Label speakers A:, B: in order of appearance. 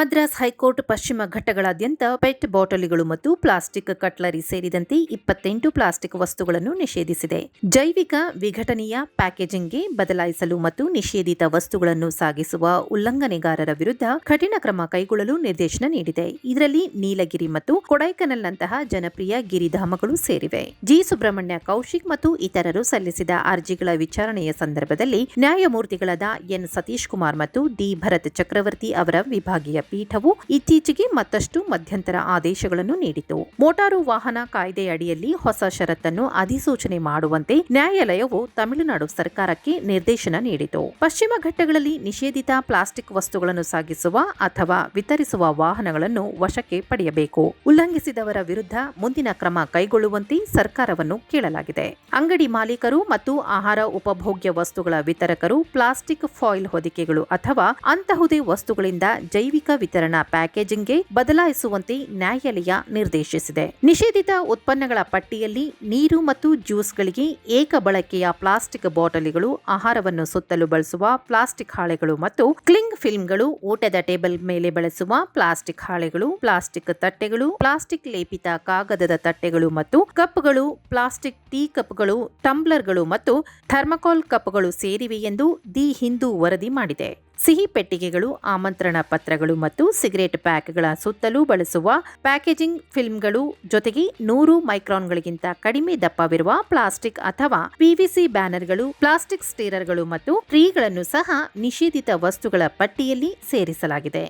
A: Madras high court ಪಶ್ಚಿಮ ಘಟ್ಟಗಳಾದ್ಯಂತ pet ಬಾಟಲಿಗಳು ಮತ್ತು plastic cutlery ಸೇರಿದಂತೆ ಇಪ್ಪತ್ತೆಂಟು ಪ್ಲಾಸ್ಟಿಕ್ ವಸ್ತುಗಳನ್ನು ನಿಷೇಧಿಸಿದೆ. ಜೈವಿಕ ವಿಘಟನೀಯ ಪ್ಯಾಕೇಜಿಂಗ್ಗೆ ಬದಲಾಯಿಸಲು ಮತ್ತು ನಿಷೇಧಿತ ವಸ್ತುಗಳನ್ನು ಸಾಗಿಸುವ ಉಲ್ಲಂಘನೆಗಾರರ ವಿರುದ್ಧ ಕಠಿಣ ಕ್ರಮ ಕೈಗೊಳ್ಳಲು ನಿರ್ದೇಶನ ನೀಡಿದೆ. ಇದರಲ್ಲಿ ನೀಲಗಿರಿ ಮತ್ತು ಕೊಡೈಕನಲ್ನಂತಹ ಜನಪ್ರಿಯ ಗಿರಿಧಾಮಗಳು ಸೇರಿವೆ. ಜಿ. ಸುಬ್ರಹ್ಮಣ್ಯ ಕೌಶಿಕ್ ಮತ್ತು ಇತರರು ಸಲ್ಲಿಸಿದ ಅರ್ಜಿಗಳ ವಿಚಾರಣೆಯ ಸಂದರ್ಭದಲ್ಲಿ ನ್ಯಾಯಮೂರ್ತಿಗಳಾದ ಎನ್. ಸತೀಶ್ ಕುಮಾರ್ ಮತ್ತು ಡಿ. ಭರತ್ ಚಕ್ರವರ್ತಿ ಅವರ ವಿಭಾಗೀಯ ಪೀಠವು ಇತ್ತೀಚೆಗೆ ಮತ್ತಷ್ಟು ಮಧ್ಯಂತರ ಆದೇಶಗಳನ್ನು ನೀಡಿತು. ಮೋಟಾರು ವಾಹನ ಕಾಯ್ದೆ ಅಡಿಯಲ್ಲಿ ಹೊಸ ಷರತ್ತನ್ನು ಅಧಿಸೂಚನೆ ಮಾಡುವಂತೆ ನ್ಯಾಯಾಲಯವು ತಮಿಳುನಾಡು ಸರ್ಕಾರಕ್ಕೆ ನಿರ್ದೇಶನ ನೀಡಿತು. ಪಶ್ಚಿಮ ಘಟ್ಟಗಳಲ್ಲಿ ನಿಷೇಧಿತ ಪ್ಲಾಸ್ಟಿಕ್ ವಸ್ತುಗಳನ್ನು ಸಾಗಿಸುವ ಅಥವಾ ವಿತರಿಸುವ ವಾಹನಗಳನ್ನು ವಶಕ್ಕೆ ಪಡೆಯಬೇಕು. ಉಲ್ಲಂಘಿಸಿದವರ ವಿರುದ್ಧ ಮುಂದಿನ ಕ್ರಮ ಕೈಗೊಳ್ಳುವಂತೆ ಸರ್ಕಾರವನ್ನು ಕೇಳಲಾಗಿದೆ. ಅಂಗಡಿ ಮಾಲೀಕರು ಮತ್ತು ಆಹಾರ ಉಪಭೋಗ್ಯ ವಸ್ತುಗಳ ವಿತರಕರು ಪ್ಲಾಸ್ಟಿಕ್ ಫಾಯಿಲ್ ಹೊದಿಕೆಗಳು ಅಥವಾ ಅಂತಹುದೇ ವಸ್ತುಗಳಿಂದ ಜೈವಿಕ ವಿತರಣಾ ಪ್ಯಾಕೇಜಿಂಗ್ಗೆ ಬದಲಾಯಿಸುವಂತೆ ನ್ಯಾಯಾಲಯ ನಿರ್ದೇಶಿಸಿದೆ. ನಿಷೇಧಿತ ಉತ್ಪನ್ನಗಳ ಪಟ್ಟಿಯಲ್ಲಿ ನೀರು ಮತ್ತು ಜ್ಯೂಸ್ಗಳಿಗೆ ಏಕ ಬಳಕೆಯ ಪ್ಲಾಸ್ಟಿಕ್ ಬಾಟಲಿಗಳು, ಆಹಾರವನ್ನು ಸುತ್ತಲು ಬಳಸುವ ಪ್ಲಾಸ್ಟಿಕ್ ಹಾಳೆಗಳು ಮತ್ತು ಕ್ಲಿಂಗ್ ಫಿಲ್ಮ್ಗಳು, ಊಟದ ಟೇಬಲ್ ಮೇಲೆ ಬಳಸುವ ಪ್ಲಾಸ್ಟಿಕ್ ಹಾಳೆಗಳು, ಪ್ಲಾಸ್ಟಿಕ್ ತಟ್ಟೆಗಳು, ಪ್ಲಾಸ್ಟಿಕ್ ಲೇಪಿತ ಕಾಗದದ ತಟ್ಟೆಗಳು ಮತ್ತು ಕಪ್ಗಳು, ಪ್ಲಾಸ್ಟಿಕ್ ಟೀ ಕಪ್ಗಳು, ಟಂಬ್ಲರ್ಗಳು ಮತ್ತು ಥರ್ಮಕಾಲ್ ಕಪ್ಗಳು ಸೇರಿವೆ ಎಂದು ದಿ ಹಿಂದೂ ವರದಿ ಮಾಡಿದೆ. ಸಿಹಿ ಪೆಟ್ಟಿಗೆಗಳು, ಆಮಂತ್ರಣ ಪತ್ರಗಳು ಮತ್ತು ಸಿಗರೇಟ್ ಪ್ಯಾಕ್ಗಳ ಸುತ್ತಲೂ ಬಳಸುವ ಪ್ಯಾಕೇಜಿಂಗ್ ಫಿಲ್ಮ್ಗಳು ಜೊತೆಗೆ ನೂರು ಮೈಕ್ರಾನ್ಗಳಿಗಿಂತ ಕಡಿಮೆ ದಪ್ಪವಿರುವ ಪ್ಲಾಸ್ಟಿಕ್ ಅಥವಾ ಪಿವಿಸಿ ಬ್ಯಾನರ್ಗಳು, ಪ್ಲಾಸ್ಟಿಕ್ ಸ್ಟೀರರ್ಗಳು ಮತ್ತು ಟ್ರೀಗಳನ್ನು ಸಹ ನಿಷೇಧಿತ ವಸ್ತುಗಳ ಪಟ್ಟಿಯಲ್ಲಿ ಸೇರಿಸಲಾಗಿದೆ.